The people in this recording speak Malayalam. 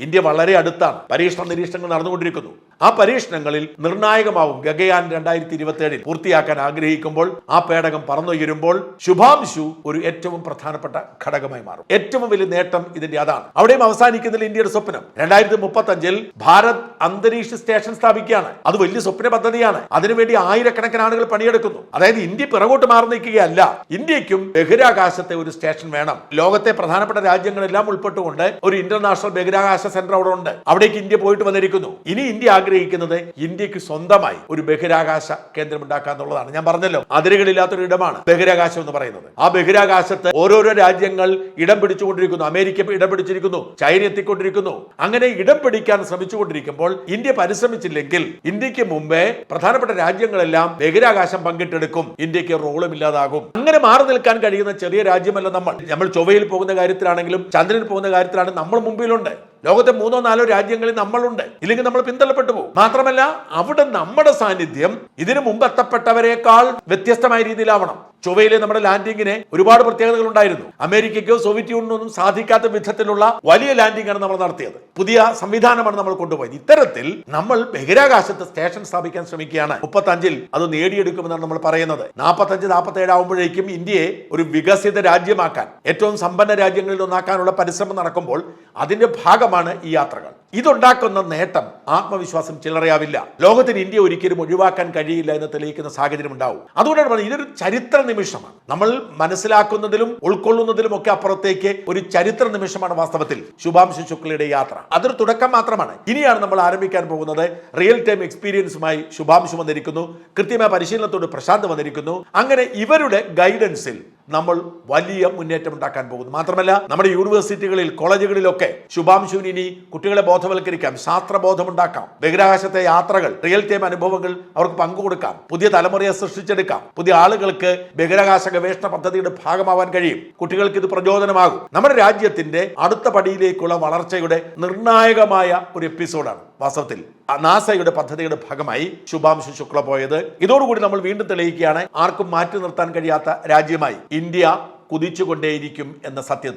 ഇന്ത്യ വളരെ അടുത്താണ്. പരീക്ഷണ നിരീക്ഷണങ്ങൾ നടന്നുകൊണ്ടിരിക്കുന്നു. ആ പരീക്ഷണങ്ങളിൽ നിർണായകമാവും ഗഗയാൻ രണ്ടായിരത്തി ഇരുപത്തി ഏഴിൽ പൂർത്തിയാക്കാൻ ആഗ്രഹിക്കുമ്പോൾ ആ പേടകം പറന്നുയരുമ്പോൾ ശുഭാംശു ഒരു ഏറ്റവും പ്രധാനപ്പെട്ട ഘടകമായി മാറും. ഏറ്റവും വലിയ നേട്ടം ഇതിന്റെ അതാണ്. അവിടെയും അവസാനിക്കുന്നില്ല ഇന്ത്യയുടെ സ്വപ്നം. രണ്ടായിരത്തി മുപ്പത്തി അഞ്ചിൽ ഭാരത് അന്തരീക്ഷ സ്റ്റേഷൻ സ്ഥാപിക്കുകയാണ്. അത് വലിയ സ്വപ്ന പദ്ധതിയാണ്. അതിനുവേണ്ടി ആയിരക്കണക്കിന് ആളുകൾ പണിയെടുക്കുന്നു. അതായത് ഇന്ത്യ പിറകോട്ട് മാറി നിൽക്കുകയല്ല ഇന്ത്യക്കും ബഹിരാകാശത്തെ ഒരു സ്റ്റേഷൻ വേണം. ലോകത്തെ പ്രധാനപ്പെട്ട രാജ്യങ്ങളെല്ലാം ഉൾപ്പെട്ടുകൊണ്ട് ഒരു ഇന്റർനാഷണൽ ബഹിരാകാശ സെന്റർ അവിടെ ഉണ്ട്. അവിടേക്ക് ഇന്ത്യ പോയിട്ട് വന്നിരിക്കുന്നു. ഇനി ഇന്ത്യ ആഗ്രഹിക്കുന്നത് ഇന്ത്യയ്ക്ക് സ്വന്തമായി ഒരു ബഹിരാകാശ കേന്ദ്രം ഉണ്ടാക്കുക എന്നുള്ളതാണ് ഞാൻ പറഞ്ഞല്ലോ അതിരുകളില്ലാത്തൊരു ഇടമാണ് ബഹിരാകാശം എന്ന് പറയുന്നത്. ആ ബഹിരാകാശത്ത് ഓരോരോ രാജ്യങ്ങൾ ഇടം പിടിച്ചുകൊണ്ടിരിക്കുന്നു. അമേരിക്ക ഇടം പിടിച്ചിരിക്കുന്നു ചൈന എത്തിക്കൊണ്ടിരിക്കുന്നു. അങ്ങനെ ഇടം പിടിക്കാൻ ശ്രമിച്ചുകൊണ്ടിരിക്കുമ്പോൾ ഇന്ത്യ പരിശ്രമിച്ചില്ലെങ്കിൽ ഇന്ത്യയ്ക്ക് മുമ്പേ പ്രധാനപ്പെട്ട രാജ്യങ്ങളെല്ലാം ബഹിരാകാശം പങ്കിട്ടെടുക്കും ഇന്ത്യയ്ക്ക് റോളും ഇല്ലാതാകും. അങ്ങനെ മാറി നിൽക്കാൻ കഴിയുന്ന ചെറിയ രാജ്യമല്ല നമ്മൾ. നമ്മൾ ചൊവ്വയിൽ പോകുന്ന കാര്യത്തിലാണെങ്കിലും ചന്ദ്രനിൽ പോകുന്ന കാര്യത്തിലാണ് നമ്മൾ മുമ്പിലുണ്ട്. ലോകത്തെ മൂന്നോ നാലോ രാജ്യങ്ങളിൽ നമ്മളുണ്ട്. ഇല്ലെങ്കിൽ നമ്മൾ പിന്തള്ളപ്പെട്ടു പോകും. മാത്രമല്ല അവിടെ നമ്മുടെ സാന്നിധ്യം ഇതിനു മുമ്പ് എത്തപ്പെട്ടവരെക്കാൾ വ്യത്യസ്തമായ രീതിയിലാവണം. ചൊവ്വയിലെ നമ്മുടെ ലാൻഡിങ്ങിന് ഒരുപാട് പ്രത്യേകതകൾ ഉണ്ടായിരുന്നു. അമേരിക്കയ്ക്കോ സോവിയറ്റ് യൂണിയനൊന്നും സാധിക്കാത്ത വിധത്തിലുള്ള വലിയ ലാൻഡിംഗ് ആണ് നമ്മൾ നടത്തിയത്. പുതിയ സംവിധാനമാണ് നമ്മൾ കൊണ്ടുപോയത്. ഇത്തരത്തിൽ നമ്മൾ ബഹിരാകാശത്ത് സ്റ്റേഷൻ സ്ഥാപിക്കാൻ ശ്രമിക്കുകയാണ്. മുപ്പത്തി അഞ്ചിൽ അത് നേടിയെടുക്കുമെന്നാണ് നമ്മൾ പറയുന്നത്. നാൽപ്പത്തഞ്ച് നാൽപ്പത്തി ഏഴ് ആകുമ്പോഴേക്കും ഇന്ത്യയെ ഒരു വികസിത രാജ്യമാക്കാൻ ഏറ്റവും സമ്പന്ന രാജ്യങ്ങളിൽ ഒന്നാക്കാനുള്ള പരിശ്രമം നടക്കുമ്പോൾ അതിന്റെ ഭാഗമാണ് ഈ യാത്രകൾ. ഇതുണ്ടാക്കുന്ന നേട്ടം ആത്മവിശ്വാസം ചിലറിയാവില്ല. ലോകത്തിന് ഇന്ത്യ ഒരിക്കലും ഒഴിവാക്കാൻ കഴിയില്ല എന്ന് തെളിയിക്കുന്ന സാഹചര്യം ഉണ്ടാവും. അതുകൊണ്ടാണ് പറഞ്ഞത് ഇതൊരു ചരിത്ര നിമിഷമാണ്. നമ്മൾ മനസ്സിലാക്കുന്നതിലും ഉൾക്കൊള്ളുന്നതിലും ഒക്കെ അപ്പുറത്തേക്ക് ഒരു ചരിത്ര നിമിഷമാണ് വാസ്തവത്തിൽ ശുഭാംശു ശുക്ലയുടെ യാത്ര. അതൊരു തുടക്കം മാത്രമാണ്. ഇനിയാണ് നമ്മൾ ആരംഭിക്കാൻ പോകുന്നത്. റിയൽ ടൈം എക്സ്പീരിയൻസുമായി ശുഭാംശു വന്നിരിക്കുന്നു. കൃത്യമായ പരിശീലനത്തോട് പ്രശാന്ത് വന്നിരിക്കുന്നു. അങ്ങനെ ഇവരുടെ ഗൈഡൻസിൽ നമ്മൾ വലിയ മുന്നേറ്റം ഉണ്ടാക്കാൻ പോകുന്നു. മാത്രമല്ല നമ്മുടെ യൂണിവേഴ്സിറ്റികളിൽ കോളേജുകളിലൊക്കെ ശുഭാംശുവിന് ഇനി കുട്ടികളെ ബോധവൽക്കരിക്കാം ശാസ്ത്രബോധമുണ്ടാക്കാം. ബഹിരാകാശത്തെ യാത്രകൾ റിയൽ ടൈം അനുഭവങ്ങൾ അവർക്ക് പങ്കുകൊടുക്കാം പുതിയ തലമുറയെ സൃഷ്ടിച്ചെടുക്കാം പുതിയ ആളുകൾക്ക് ബഹിരാകാശ ഗവേഷണ പദ്ധതിയുടെ ഭാഗമാവാൻ കഴിയും. കുട്ടികൾക്ക് ഇത് പ്രചോദനമാകും. നമ്മുടെ രാജ്യത്തിന്റെ അടുത്ത പടിയിലേക്കുള്ള വളർച്ചയുടെ നിർണായകമായ ഒരു എപ്പിസോഡാണ് വാസ്തവത്തിൽ നാസയുടെ പദ്ധതിയുടെ ഭാഗമായി ശുഭാംശു ശുക്ല പോയത്. ഇതോടുകൂടി നമ്മൾ വീണ്ടും തെളിയിക്കുകയാണ് ആർക്കും മാറ്റി നിർത്താൻ കഴിയാത്ത രാജ്യമായി ഇന്ത്യ കുതിച്ചുകൊണ്ടേയിരിക്കും എന്ന സത്യം.